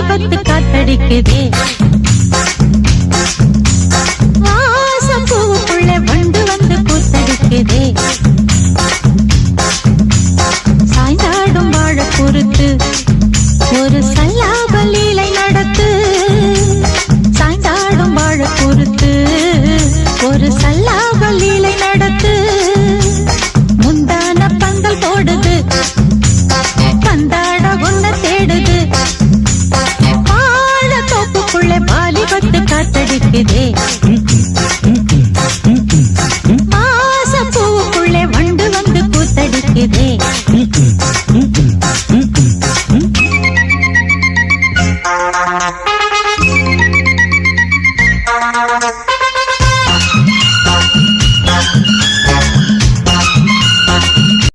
கொத்து காத்தடிக்குதே. வாசம் பூவுக்குள்ள வண்டு வந்து கூத்தடிக்குதே முகத்து காத்தடிக்குதே. மாச பூக்குள்ளே வண்டு வந்து கூத்தடிக்குதே